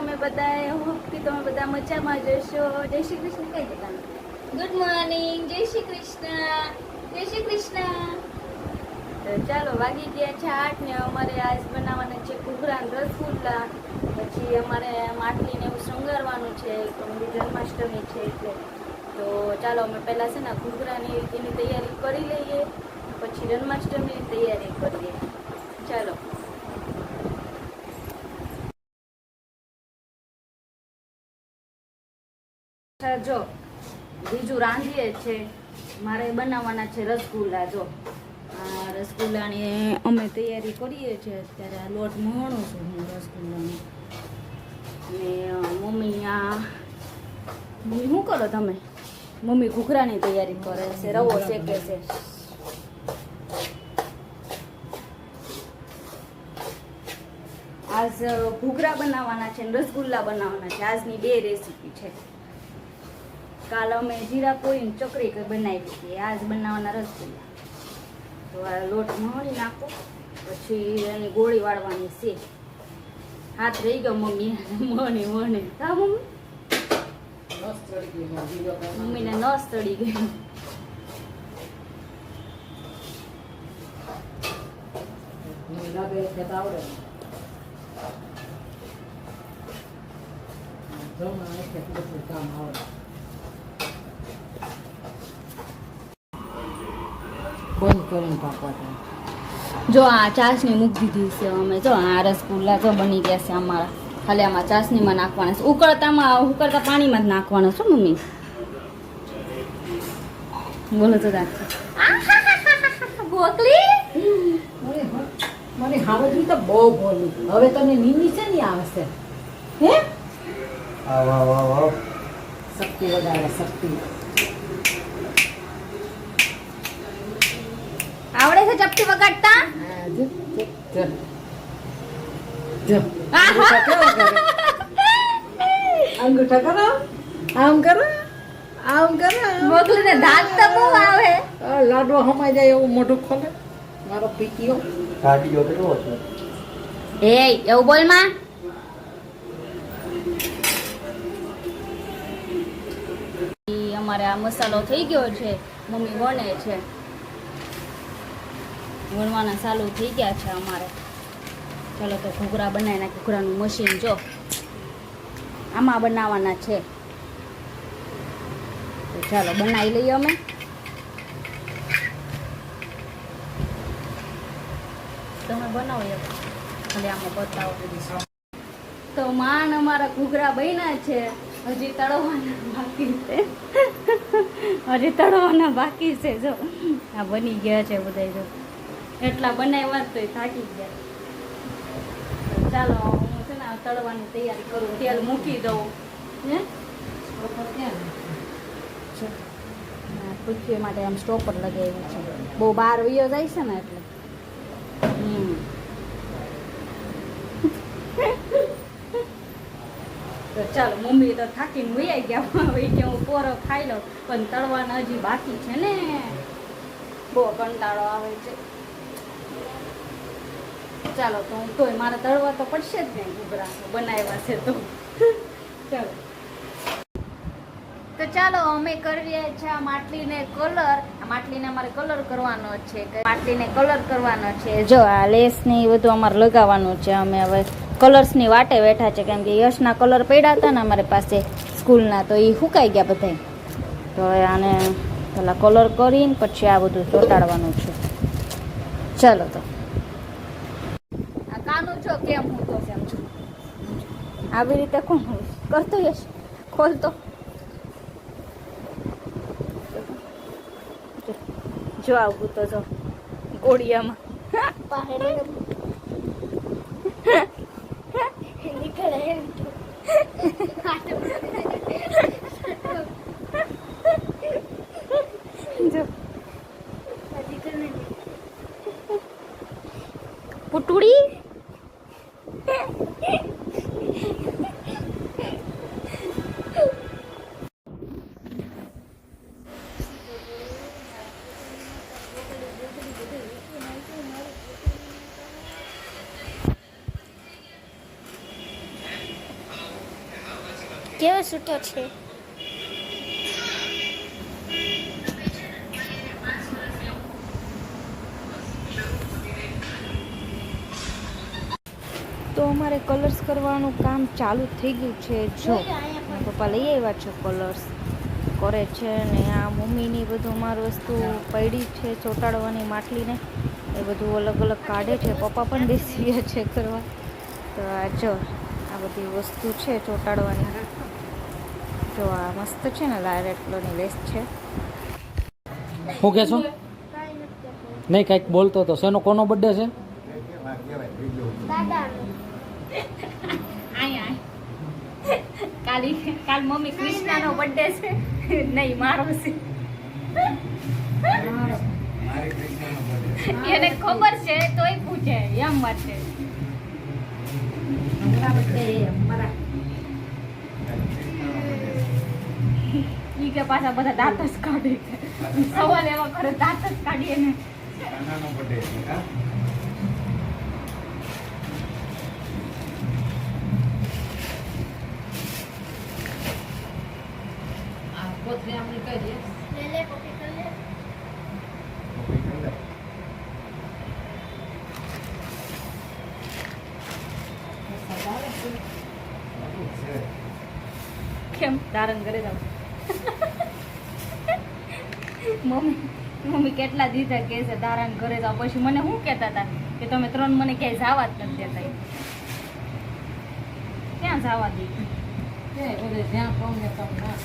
તમે બધા હોપથી તમે બધા મજામાં જશો જય શ્રી કૃષ્ણ. કઈ જતા ગુડ મોર્નિંગ જય શ્રી કૃષ્ણ. જય શ્રી કૃષ્ણ. તો ચાલો વાગી ગયા છે આઠ ને અમારે આજ બનાવવાના છે ઘૂઘરા ને રસગુલ્લા. પછી અમારે માટલીને એવું શૃંગારવાનું છે. જન્માષ્ટમી છે એટલે. તો ચાલો અમે પહેલાં છે ને ઘૂઘરાની એની તૈયારી કરી લઈએ. પછી જન્માષ્ટમીની તૈયારી કરીએ. ચાલો. જો, બીજું રાંધીએ છે. મારે બનાવવાના છે રસગુલ્લા, જો. રસગુલ્લાની અમે તૈયારી કરીએ છીએ. અત્યારે આ લોટ મોણો છું હું રસગુલ્લાની. અને મમ્મી આ, મમ્મી શું કરો તમે? મમ્મી ઘૂઘરાની તૈયારી કરે છે, રવો શેકે છે. આજ ઘૂઘરા બનાવવાના છે રસગુલ્લા બનાવવાના છે. આજની બે રેસીપી છે. કાલ અમે જીરા પોઈને ચકરી બનાવી હતી આજ બનાવવાના રસગુલ્લા તો આ લોટ મળી નાખો, પછી એની ગોળી વાળવાની છે. હાથ રહી ગયો મમ્મી મને મને હા, મમ્મી? મમ્મીને નસ ચડી ગઈ. બંધ કરીને પાકવા જો આ ચાસણી મૂકી દીધી છે અમે. જો આ રસગુલ્લા જો બની ગયા છે અમારા. ખાલી આમાં ચાસણીમાં નાખવાના છે. ઉકળતામાં ઉકળતા પાણીમાં જ નાખવાના છો મમ્મી. બોલો તો ગોકલી? મને મને હાવજની તો બહુ બોલી હવે તને નીની છે ને આવશે? હે? આવ આવ આવ આવ. શક્તિ વધારે શક્તિ આવડે છે ચપટી વગાડતા હા, જો, જો, જો. જો. આહા. અંગૂઠા કરો આમ કરો આમ કરો ગોકલીને દાંત તો બહુ આવે આ હમાઈ જાય એવું મોઢું ખોલે મારો પીટીઓ કાઢીયો કેટલો છે એ એવું બોલમાં અમારે આ મસાલો થઈ ગયો છે મમ્મી વણે છે વણવાના ચાલુ થઈ ગયા છે અમારે. ચાલો તો ઘૂઘરા બનાવી નાખી ઘૂઘરાનું મશીન જો. આમાં બનાવવાના છે. તો ચાલો બનાવી લઈએ અમે. તમે બનાવો ખાલી આમાં બતાવો તો માન અમારા ઘૂઘરા બન્યા છે. હજી તળવાના બાકી છે. હજી તળવાના બાકી છે, જો. આ બની ગયા છે બધા જો. એટલા બનાવ્યા તો થાકી ગયા. ચાલો હું છે ને તળવાની તૈયારી કરું તેલ મૂકી દઉં. હે? પૃથ્વી માટે આમ સ્ટોપર લગાવ્યું છે. બહુ બહાર વયો જાય છે ને એટલે. તો ચાલો મમ્મી તો થાકીને વૈયા ગયા. હવે કે હું પોરો ખાઈ લઉં. પણ તળવાના હજી બાકી છે ને. બહુ કંટાળો આવે છે. ચાલો, તો હું તોય મારે તળવા તો પડશે જ ને ઘૂઘરા બનાવ્યા છે તો. ચાલો. તો ચાલો, અમે કરીએ છીએ માટલીને કલર. માટલીને અમારે કલર કરવાનો છે. માટલીને કલર કરવાનો છે. જો, આ લેસને એ બધું અમારે લગાવવાનું છે. અમે હવે કલર્સની વાટે બેઠા છે. કેમ કે યશના કલર પડ્યા હતા ને અમારી પાસે સ્કૂલના, તો એ સુકાઈ ગયા બધા તો આને પેલા કલર કરીને પછી આ બધું ચોંટાડવાનું છે. ચાલો તો. છો કેમ હું તો કેમ છું? આવી રીતે કોણ કરતો યશ ખોલતો. જો આવું તો જો. કોડિયામાં પુટુડી? કેવો સૂટો છે? તો અમારે કલર્સ કરવાનું કામ ચાલુ થઈ ગયું છે. જો પપ્પા લઈ આવ્યા છે કલર્સ કરે છે ને આ મમ્મીની બધું અમારું વસ્તુ પડી છે ચોંટાડવાની માટલીને. એ બધું અલગ અલગ કાઢે છે. પપ્પા પણ બેસી ગયા છે કરવા તો આ જો આ બધી વસ્તુ છે ચોંટાડવાની. જો આ મસ્ત છે ને લાયરેટ કલરની લેસ છે. શું કહેશો નહીં કાંઈક બોલતો તો. શેનો કોનો બર્થડે છે? કાલી કાલ મમ્મી કૃષ્ણાનો બર્થડે છે. નહીં મારો છે. એને ખબર છે તોય પૂછે એમ વાત છે. ઈ કે પાછા બધા દાંત જ કાઢે છે. સવાલ એવા કરે દાંત જ કાઢીએ ને. આ કોથળી આપણે કહી દઈએ લે લે કોપી કર લે. કેમ? તારણ કરે જાવ મમ્મી મમ્મી કેટલા દીધા કે છે ધારણ ઘરે જાઓ. પછી મને શું કહેતા હતા કે તમે ત્રણ મને ક્યાંય જવા જ નથી દેતા ક્યાં જવા દીધું જ્યાં પાઉં ને તમે ના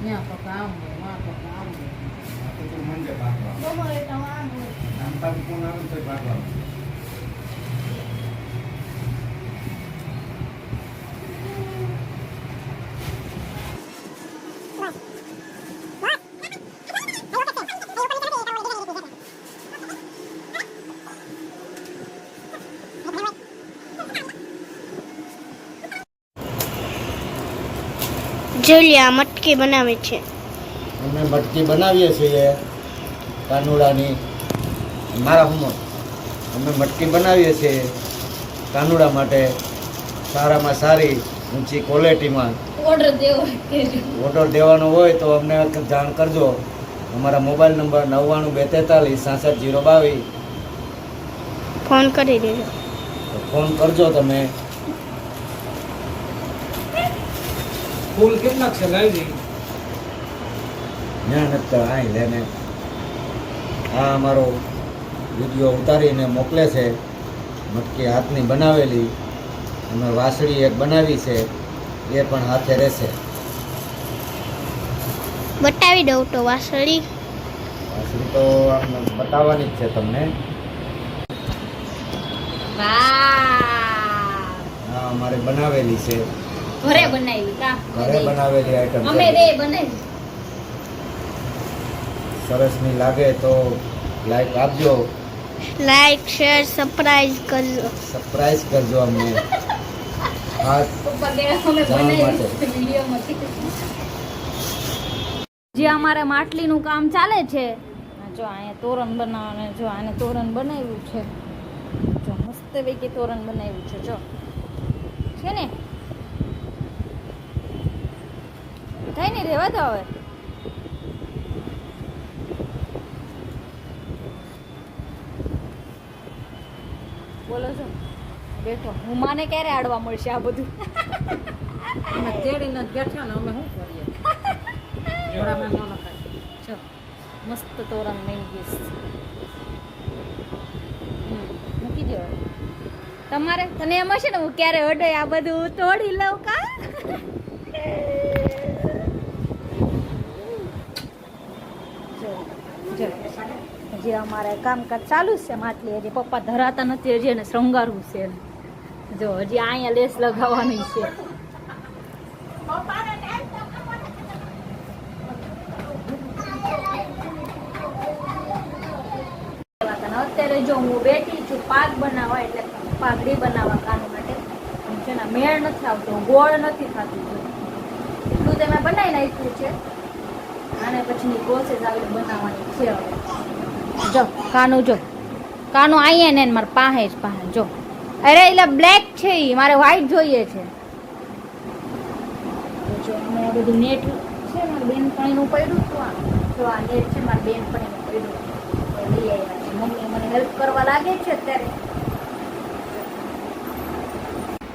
ત્યાં તો કામ હોય વાં તો કામ હોય. તો આમ હોય જુલિયા મટકી બનાવે છે. અમે મટકી બનાવીએ છીએ કાનુડાની. મારા હુમો અમે મટકી બનાવીએ છીએ કાનુડા માટે. સારામાં સારી ઊંચી ક્વોલિટીમાં ઓર્ડર દેવો ઓર્ડર દેવાનો હોય તો અમને જાણ કરજો. અમારા મોબાઈલ નંબર નવ્વાણું બે તેતાલીસ સાસઠ જીરો બાવીસ. ફોન કરી દેજો. ફોન કરજો તમે. ફૂલ કેટલા છે? લાવી જ્ઞાન નથી અહીં લેને. આ અમારો વીડિયો ઉતારીને મોકલે છે. મટકી હાથની બનાવેલી. અમે વાસળી એક બનાવી છે. એ પણ હાથે રહેશે. બતાવી દઉં તો વાસળી. વાસળી તો આમ બતાવવાની જ છે તમને. હા અમારે બનાવેલી છે. ઘરે બનાવી ઘરે બનાવેલી આઈટમ અમે બે બનાવી. સરસની લાગે તો લાઈક આપજો. લાઈક શેર સરપ્રાઈઝ કરજો. સરપ્રાઈઝ કરજો અમને. જે અમારે માટલીનું કામ ચાલે છે જો અહીંયા તોરણ બનાવવાનું જો આને તોરણ બનાવ્યું છે. જો મસ્ત વેગી તોરણ બનાવ્યું છે જો. છે ને? થાય ને રહેવા દો હવે. બોલો છો. બેઠો. હું માને ક્યારે આડવા મળશે આ બધું? અમે તેડીને બેઠા ને અમે શું કરીએ? થોડામાં ન નખાય મસ્ત તોરણ મેન ગીસ મૂકી દો. તમારે તને એમ હશે ને હું ક્યારે અડે આ બધું? તોડી લઉં કા જો જો હજી અમારે કામકાજ ચાલુ છે માટલી, હજી પપ્પા ધરાતા નથી, હજી એને શૃંગારવું છે જો, હજી અહીંયા લેસ લગાવવાની છે. અત્યારે જો હું બેઠી છું પાક બનાવવા, એટલે પાઘડી બનાવવા કાનો માટે. છે ને મેળ નથી આવતો ગોળ નથી થતું જો એટલું તમે બનાવી નાખ્યું છે. અને પછીની પ્રોસેસ આવી બનાવવાની છે હવે. જો, કાનું જો. કાનું અહીંયા ને મારે પાસે જ પાસે. જો. અરે એટલે બ્લેક છે ઈ. મારે વ્હાઈટ જોઈએ છે. આ બધું નેટ છે, મારી બેનપણીનું પડ્યું હતું તો આ નેટ છે, મારી બેનપણીનું પડ્યું લઈ આવ્યા છે. મને હેલ્પ કરવા લાગે છે અત્યારે.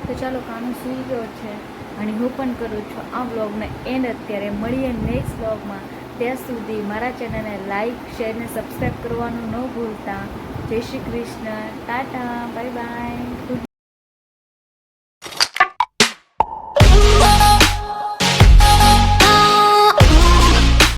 તો ચાલો, કાનું સૂઈ ગયો છે. અને હું પણ કરું છું આ બ્લોગને એન્ડ અત્યારે મળીએ નેક્સ્ટ બ્લોગમાં ત્યાં સુધી મારા ચેનલને લાઈક, શેર ને સબસ્ક્રાઈબ કરવાનું ન ભૂલતા. જય Shri Krishna. Tata. Bye bye.